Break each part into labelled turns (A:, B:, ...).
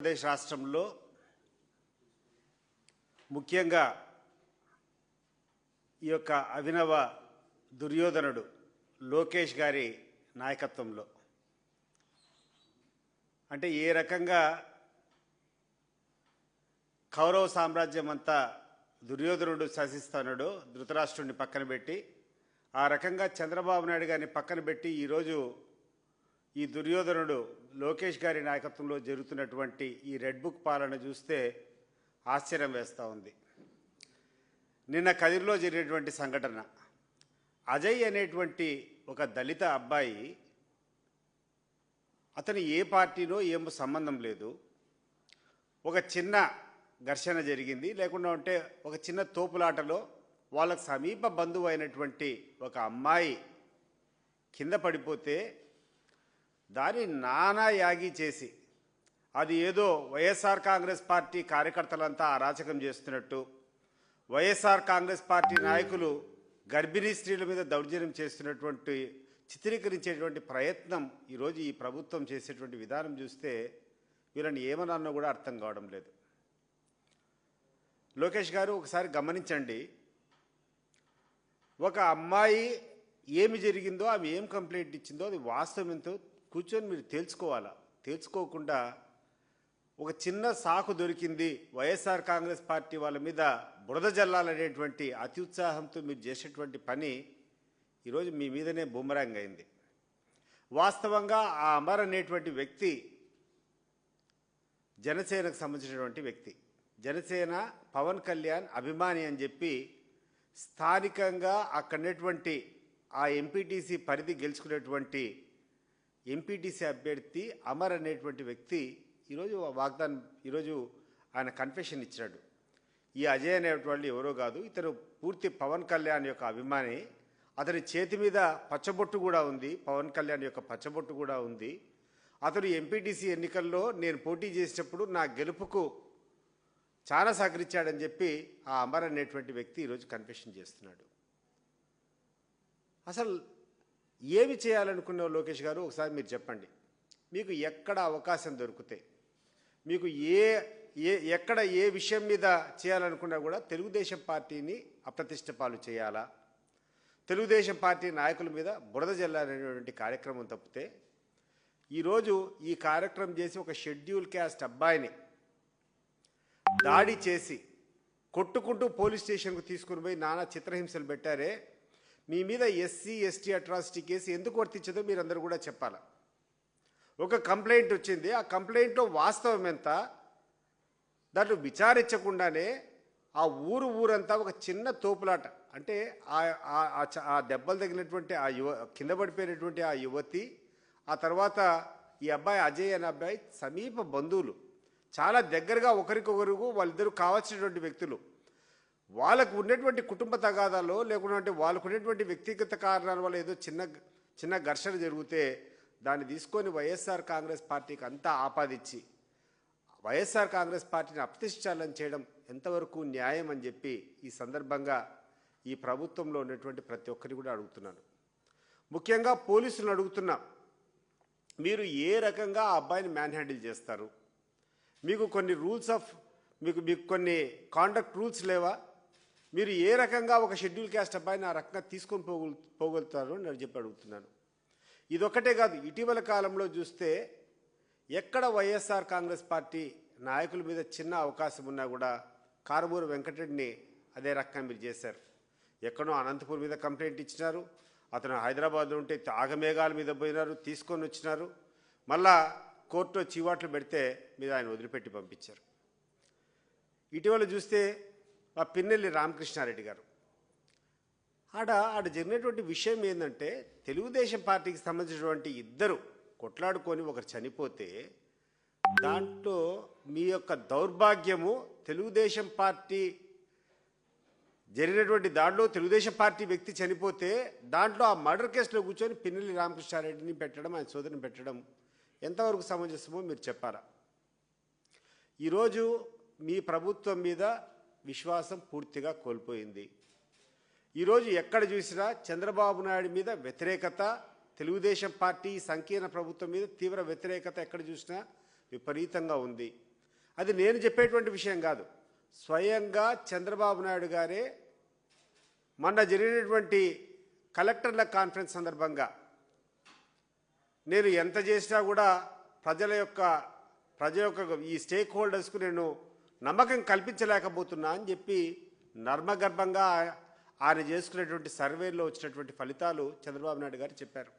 A: ఆంధ్రప్రదేశ్ రాష్ట్రంలో ముఖ్యంగా ఈ యొక్క అభినవ దుర్యోధనుడు లోకేష్ గారి నాయకత్వంలో. అంటే ఏ రకంగా కౌరవ సామ్రాజ్యం అంతా దుర్యోధనుడు శాసిస్తున్నాడు ధృతరాష్ట్రుడిని పక్కన పెట్టి ఆ రకంగా చంద్రబాబు నాయుడు గారిని పక్కన పెట్టి ఈరోజు ఈ దుర్యోధనుడు లోకేష్ గారి నాయకత్వంలో జరుగుతున్నటువంటి ఈ రెడ్ బుక్ పాలన చూస్తే ఆశ్చర్యం వేస్తూ ఉంది. నిన్న కదిరిలో జరిగినటువంటి సంఘటన. అజయ్ అనేటువంటి ఒక దళిత అబ్బాయి అతను ఏ పార్టీనో ఏం సంబంధం లేదు. ఒక చిన్న ఘర్షణ జరిగింది. లేకుండా ఉంటే ఒక చిన్న తోపులాటలో వాళ్ళకు సమీప బంధువు అయినటువంటి ఒక అమ్మాయి కింద పడిపోతే దాన్ని నానా యాగి చేసి అది ఏదో వైఎస్ఆర్ కాంగ్రెస్ పార్టీ కార్యకర్తలంతా అరాచకం చేస్తున్నట్టు వైఎస్ఆర్ కాంగ్రెస్ పార్టీ నాయకులు గర్భిణీ స్త్రీల మీద దౌర్జన్యం చేస్తున్నటువంటి చిత్రీకరించేటువంటి ప్రయత్నం ఈరోజు ఈ ప్రభుత్వం చేసేటువంటి విధానం చూస్తే వీళ్ళని ఏమనన్నా కూడా అర్థం కావడం లేదు. లోకేష్ గారు ఒకసారి గమనించండి. ఒక అమ్మాయి ఏమి జరిగిందో ఆమె ఏం కంప్లైంట్ ఇచ్చిందో అది వాస్తవం ఎంతో కూర్చొని మీరు తేల్చుకోవాలా? తేల్చుకోకుండా ఒక చిన్న సాకు దొరికింది వైఎస్ఆర్ కాంగ్రెస్ పార్టీ వాళ్ళ మీద బురద జల్లాలనేటువంటి అతి ఉత్సాహంతో మీరు చేసేటువంటి పని ఈరోజు మీ మీదనే బూమరాంగ్ అయింది. వాస్తవంగా ఆ అమర్ అనేటువంటి వ్యక్తి జనసేనకు సంబంధించినటువంటి వ్యక్తి. జనసేన పవన్ కళ్యాణ్ అభిమాని అని చెప్పి స్థానికంగా అక్కడటువంటి ఆ ఎంపీటీసీ పరిధి గెలుచుకునేటువంటి ఎంపీటీసీ అభ్యర్థి అమర్ అనేటువంటి వ్యక్తి ఈరోజు వాగ్దానం ఈరోజు ఆయన కన్ఫెషన్ ఇచ్చాడు. ఈ అజయ్ అనేటువంటి ఎవరో కాదు ఇతను పూర్తి పవన్ కళ్యాణ్ యొక్క అభిమాని. అతని చేతి మీద పచ్చబొట్టు కూడా ఉంది పవన్ కళ్యాణ్ యొక్క పచ్చబొట్టు కూడా ఉంది. అతను ఎంపీటీసీ ఎన్నికల్లో నేను పోటీ చేసేటప్పుడు నా గెలుపుకు చాలా సహకరించాడని చెప్పి ఆ అమర్ అనేటువంటి వ్యక్తి ఈరోజు కన్ఫెషన్ చేస్తున్నాడు. అసలు ఏమి చేయాలనుకున్న లోకేష్ గారు? ఒకసారి మీరు చెప్పండి. మీకు ఎక్కడ అవకాశం దొరికితే మీకు ఏ ఏ ఎక్కడ ఏ విషయం మీద చేయాలనుకున్నా కూడా తెలుగుదేశం పార్టీని అప్రతిష్ట పాలు చేయాలా? తెలుగుదేశం పార్టీ నాయకుల మీద బురద జల్లాలనేటువంటి కార్యక్రమం తప్పితే ఈరోజు ఈ కార్యక్రమం చేసి ఒక షెడ్యూల్ క్యాస్ట్ అబ్బాయిని దాడి చేసి కొట్టుకుంటూ పోలీస్ స్టేషన్కు తీసుకుని పోయి నానా చిత్రహింసలు పెట్టారే మీ మీద ఎస్సీ ఎస్టీ అట్రాసిటీ కేసు ఎందుకు వర్తించదో మీరందరూ కూడా చెప్పాలా? ఒక కంప్లైంట్ వచ్చింది. ఆ కంప్లైంట్లో వాస్తవం ఎంత? దాంట్లో విచారించకుండానే ఆ ఊరు ఊరంతా ఒక చిన్న తోపులాట. అంటే ఆ- చ- ఆ దెబ్బలు తగిలినటువంటి ఆ యువ కింద పడిపోయినటువంటి ఆ యువతి ఆ తర్వాత ఈ అబ్బాయి అజయ్ అనే అబ్బాయి సమీప బంధువులు. చాలా దగ్గరగా ఒకరికొకరు వాళ్ళిద్దరూ కావాల్సినటువంటి వ్యక్తులు. వాళ్ళకు ఉన్నటువంటి కుటుంబ తగాదాలో లేకుంటే వాళ్ళకు ఉన్నటువంటి వ్యక్తిగత కారణాల వల్ల ఏదో చిన్న చిన్న ఘర్షణ జరిగితే దాన్ని తీసుకొని వైఎస్ఆర్ కాంగ్రెస్ పార్టీకి అంతా ఆపాదిచ్చి వైఎస్ఆర్ కాంగ్రెస్ పార్టీని అప్రతిష్టాలను చేయడం ఎంతవరకు న్యాయం అని చెప్పి ఈ సందర్భంగా ఈ ప్రభుత్వంలో ఉన్నటువంటి ప్రతి ఒక్కరిని కూడా అడుగుతున్నాను. ముఖ్యంగా పోలీసులను అడుగుతున్నా మీరు ఏ రకంగా ఆ అబ్బాయిని మ్యాన్ హ్యాండిల్ చేస్తారు? మీకు కొన్ని రూల్స్ ఆఫ్ మీకు మీకు కొన్ని కాండక్ట్ రూల్స్ లేవా? మీరు ఏ రకంగా ఒక షెడ్యూల్ క్యాస్ట్ అబ్బాయిని ఆ రకంగా తీసుకొని పోగొల్ పోగలుగుతారు నేను చెప్పి అడుగుతున్నాను ఇదొక్కటే కాదు ఇటీవల కాలంలో చూస్తే ఎక్కడ వైఎస్ఆర్ కాంగ్రెస్ పార్టీ నాయకుల మీద చిన్న అవకాశం ఉన్నా కూడా కారుమూరు వెంకటరెడ్డిని అదే రకంగా మీరు చేశారు. ఎక్కడో అనంతపూర్ మీద కంప్లైంట్ ఇచ్చినారు అతను హైదరాబాద్లో ఉంటే ఆగమేఘాల మీద పోయినారు తీసుకొని వచ్చినారు. మళ్ళా కోర్టులో చీవాట్లు పెడితే మీరు ఆయన వదిలిపెట్టి పంపించారు. ఇటీవల చూస్తే ఆ పిన్నెల్లి రామకృష్ణారెడ్డి గారు. ఆడ ఆడ జరిగినటువంటి విషయం ఏంటంటే తెలుగుదేశం పార్టీకి సంబంధించినటువంటి ఇద్దరు కొట్లాడుకొని ఒకరు చనిపోతే దాంట్లో మీ యొక్క దౌర్భాగ్యము తెలుగుదేశం పార్టీ జరిగినటువంటి దాంట్లో తెలుగుదేశం పార్టీ వ్యక్తి చనిపోతే దాంట్లో ఆ మర్డర్ కేసులో కూర్చొని పిన్నెల్లి రామకృష్ణారెడ్డిని పెట్టడం ఆయన సోదరిని పెట్టడం ఎంతవరకు సమంజసమో మీరు చెప్పారా? ఈరోజు మీ ప్రభుత్వం మీద విశ్వాసం పూర్తిగా కోల్పోయింది. ఈరోజు ఎక్కడ చూసినా చంద్రబాబు నాయుడు మీద వ్యతిరేకత తెలుగుదేశం పార్టీ సంకీర్ణ ప్రభుత్వం మీద తీవ్ర వ్యతిరేకత ఎక్కడ చూసినా విపరీతంగా ఉంది. అది నేను చెప్పేటువంటి విషయం కాదు. స్వయంగా చంద్రబాబు నాయుడు గారే మొన్న జరిగినటువంటి కలెక్టర్ల కాన్ఫరెన్స్ సందర్భంగా నేను ఎంత చేసినా కూడా ప్రజల యొక్క ప్రజల యొక్క ఈ స్టేక్ హోల్డర్స్కు నేను నమ్మకం కల్పించలేకపోతున్నా అని చెప్పి నర్మగర్భంగా ఆయన చేసుకునేటువంటి సర్వేలో వచ్చినటువంటి ఫలితాలు చంద్రబాబు నాయుడు గారు చెప్పారు.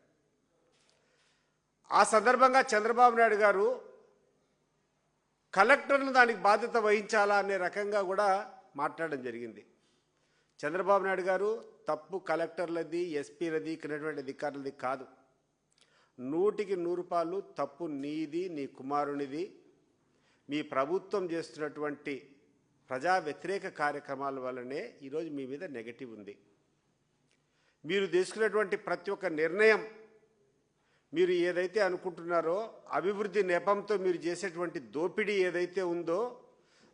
A: ఆ సందర్భంగా చంద్రబాబు నాయుడు గారు కలెక్టర్లు దానికి బాధ్యత వహించాలా అనే రకంగా కూడా మాట్లాడడం జరిగింది. చంద్రబాబు నాయుడు గారు తప్పు కలెక్టర్లది ఎస్పీలది ఇక్కడటువంటి అధికారులది కాదు. నూటికి నూరు రూపాయలు తప్పు నీది నీ కుమారునిది మీ ప్రభుత్వం చేస్తున్నటువంటి ప్రజా వ్యతిరేక కార్యక్రమాల వల్లనే ఈరోజు మీ మీద నెగటివ్ ఉంది. మీరు తీసుకున్నటువంటి ప్రతి ఒక్క నిర్ణయం మీరు ఏదైతే అనుకుంటున్నారో అభివృద్ధి నెపంతో మీరు చేసేటువంటి దోపిడీ ఏదైతే ఉందో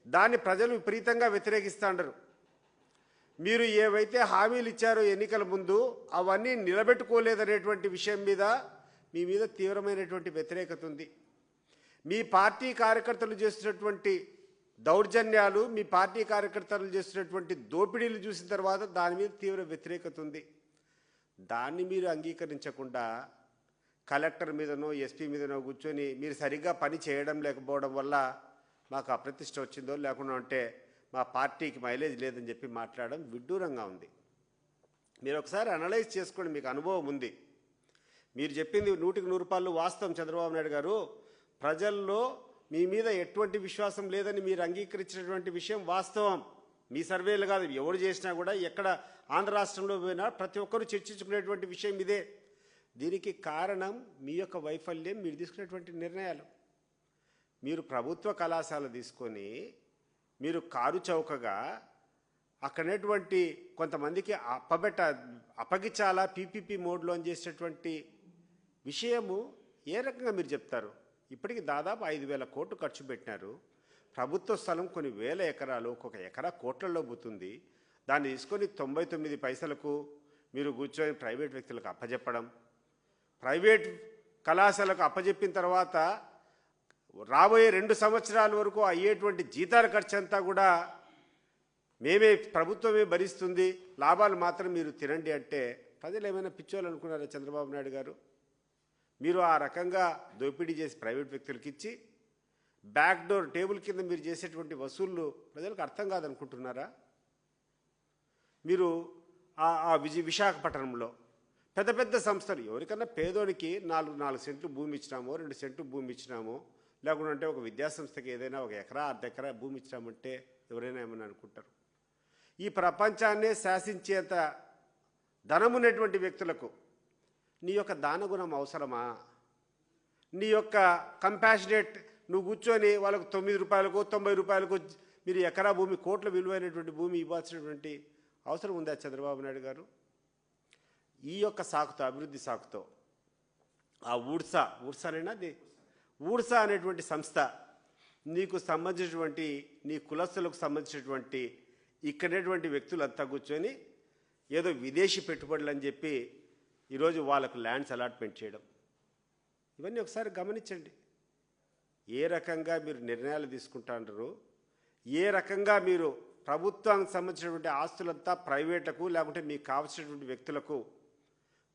A: దాన్ని ప్రజలు విపరీతంగా వ్యతిరేకిస్తాండరు మీరు ఏవైతే హామీలు ఇచ్చారో ఎన్నికల ముందు అవన్నీ నిలబెట్టుకోలేదనేటువంటి విషయం మీద మీ మీద తీవ్రమైనటువంటి వ్యతిరేకత ఉంది. మీ పార్టీ కార్యకర్తలు చేసినటువంటి దౌర్జన్యాలు మీ పార్టీ కార్యకర్తలు చేసినటువంటి దోపిడీలు చూసిన తర్వాత దాని మీద తీవ్ర వ్యతిరేకత ఉంది. దాన్ని మీరు అంగీకరించకుండా కలెక్టర్ మీదనో ఎస్పీ మీదనో కూర్చొని మీరు సరిగ్గా పని చేయడం లేకపోవడం వల్ల మాకు అప్రతిష్ట వచ్చిందో లేకుండా ఉంటే మా పార్టీకి మైలేజ్ లేదని చెప్పి మాట్లాడడం విడ్డూరంగా ఉంది. మీరు ఒకసారి అనలైజ్ చేసుకోండి మీకు అనుభవం ఉంది. మీరు చెప్పింది నూటికి నూరు రూపాయలు వాస్తవం చంద్రబాబు నాయుడు గారు. ప్రజల్లో మీ మీద ఎటువంటి విశ్వాసం లేదని మీరు అంగీకరించినటువంటి విషయం వాస్తవం. మీ సర్వేలు కాదు ఎవరు చేసినా కూడా ఎక్కడ ఆంధ్ర రాష్ట్రంలో పోయినా ప్రతి ఒక్కరూ చర్చించుకునేటువంటి విషయం ఇదే. దీనికి కారణం మీ యొక్క వైఫల్యం మీరు తీసుకునేటువంటి నిర్ణయాలు. మీరు ప్రభుత్వ కళాశాల తీసుకొని మీరు కారు చౌకగా అక్కడనేటువంటి కొంతమందికి అప్పబెట్ట అప్పగించాలా పీపీపీ మోడ్లో అని చేసేటువంటి విషయము ఏ రకంగా మీరు చెప్తారు? ఇప్పటికి దాదాపు ఐదు వేల కోట్లు ఖర్చు పెట్టినారు. ప్రభుత్వ స్థలం కొన్ని వేల ఎకరాలు ఒక్కొక్క ఎకరా కోట్లలో పోతుంది. దాన్ని తీసుకొని తొంభై తొమ్మిది పైసలకు మీరు కూర్చొని ప్రైవేట్ వ్యక్తులకు అప్పజెప్పడం. ప్రైవేట్ కళాశాలకు అప్పజెప్పిన తర్వాత రాబోయే రెండు సంవత్సరాల వరకు అయ్యేటువంటి జీతాల ఖర్చు అంతా కూడా మేమే ప్రభుత్వమే భరిస్తుంది. లాభాలు మాత్రం మీరు తినండి అంటే ప్రజలు ఏమైనా పిచ్చోళ్ళు అనుకున్నారా చంద్రబాబు నాయుడు గారు? మీరు ఆ రకంగా దోపిడీ చేసి ప్రైవేట్ వ్యక్తులకు ఇచ్చి బ్యాక్ డోర్ టేబుల్ కింద మీరు చేసేటువంటి వసూళ్ళు ప్రజలకు అర్థం కాదనుకుంటున్నారా? మీరు ఆ ఆ విజయ విశాఖపట్నంలో పెద్ద పెద్ద సంస్థలు ఎవరికన్నా పేదోనికి నాలుగు నాలుగు సెంట్లు భూమి ఇచ్చినామో రెండు సెంట్లు భూమి ఇచ్చినామో లేకుండా అంటే ఒక విద్యాసంస్థకి ఏదైనా ఒక ఎకరా అర్ధ ఎకరా భూమి ఇచ్చినామంటే ఎవరైనా ఏమని అనుకుంటారు? ఈ ప్రపంచాన్నే శాసించేంత ధనమున్నటువంటి వ్యక్తులకు నీ యొక్క దానగుణం అవసరమా? నీ యొక్క కంపాషనేట్ నువ్వు కూర్చొని వాళ్ళకు తొమ్మిది రూపాయలకు తొంభై రూపాయలకు మీరు ఎకరా భూమి కోట్ల విలువైనటువంటి భూమి ఇవ్వాల్సినటువంటి అవసరం ఉందా చంద్రబాబు నాయుడు గారు? ఈ యొక్క సాకుతో అభివృద్ధి సాకుతో ఆ ఊడ్సా ఊడ్సానేనా అది? ఊడ్సా అనేటువంటి సంస్థ నీకు సంబంధించినటువంటి నీ కులస్తులకు సంబంధించినటువంటి ఇక్కడటువంటి వ్యక్తులంతా కూర్చొని ఏదో విదేశీ పెట్టుబడులు అని చెప్పి ఈరోజు వాళ్ళకు ల్యాండ్స్ అలాట్మెంట్ చేయడం. ఇవన్నీ ఒకసారి గమనించండి. ఏ రకంగా మీరు నిర్ణయాలు తీసుకుంటారు ఏ రకంగా మీరు ప్రభుత్వానికి సంబంధించినటువంటి ఆస్తులంతా ప్రైవేట్లకు లేకుంటే మీకు కావలసినటువంటి వ్యక్తులకు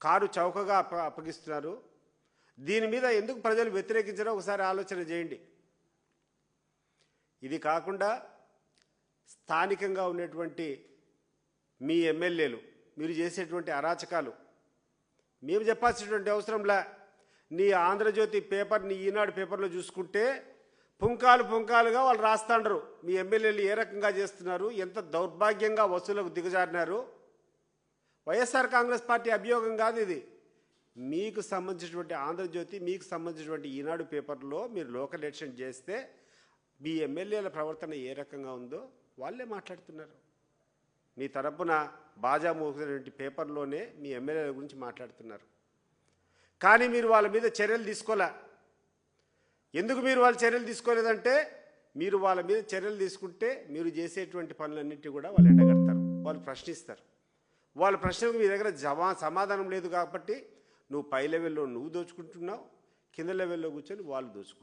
A: కారు చౌకగా అప్ప అప్పగిస్తున్నారు దీని మీద ఎందుకు ప్రజలు వ్యతిరేకించారో ఒకసారి ఆలోచన చేయండి. ఇది కాకుండా స్థానికంగా ఉన్నటువంటి మీ ఎమ్మెల్యేలు మీరు చేసేటువంటి అరాచకాలు మేము చెప్పాల్సినటువంటి అవసరంలా నీ ఆంధ్రజ్యోతి పేపర్ నీ ఈనాడు పేపర్లో చూసుకుంటే పుంకాలు పుంకాలుగా వాళ్ళు రాస్తాండ్రు. మీ ఎమ్మెల్యేలు ఏ రకంగా చేస్తున్నారు? ఎంత దౌర్భాగ్యంగా వసూలకు దిగజారినారు? వైఎస్ఆర్ కాంగ్రెస్ పార్టీ అభియోగం కాదు ఇది. మీకు సంబంధించినటువంటి ఆంధ్రజ్యోతి మీకు సంబంధించినటువంటి ఈనాడు పేపర్లో మీరు లోకల్ ఎడిషన్ చేస్తే మీ ఎమ్మెల్యేల ప్రవర్తన ఏ రకంగా ఉందో వాళ్ళే మాట్లాడుతున్నారు. మీ తరపున బాజా మోసినటువంటి పేపర్లోనే మీ ఎమ్మెల్యేల గురించి మాట్లాడుతున్నారు. కానీ మీరు వాళ్ళ మీద చర్యలు తీసుకోలే. ఎందుకు మీరు వాళ్ళ చర్యలు తీసుకోలేదంటే మీరు వాళ్ళ మీద చర్యలు తీసుకుంటే మీరు చేసేటువంటి పనులన్నింటినీ కూడా వాళ్ళు ఎండగడతారు. వాళ్ళు ప్రశ్నిస్తారు. వాళ్ళ ప్రశ్నకు మీ దగ్గర జవా సమాధానం లేదు కాబట్టి నువ్వు పై లెవెల్లో నువ్వు దోచుకుంటున్నావు కింద లెవెల్లో కూర్చొని వాళ్ళు దోచుకుంటున్నారు.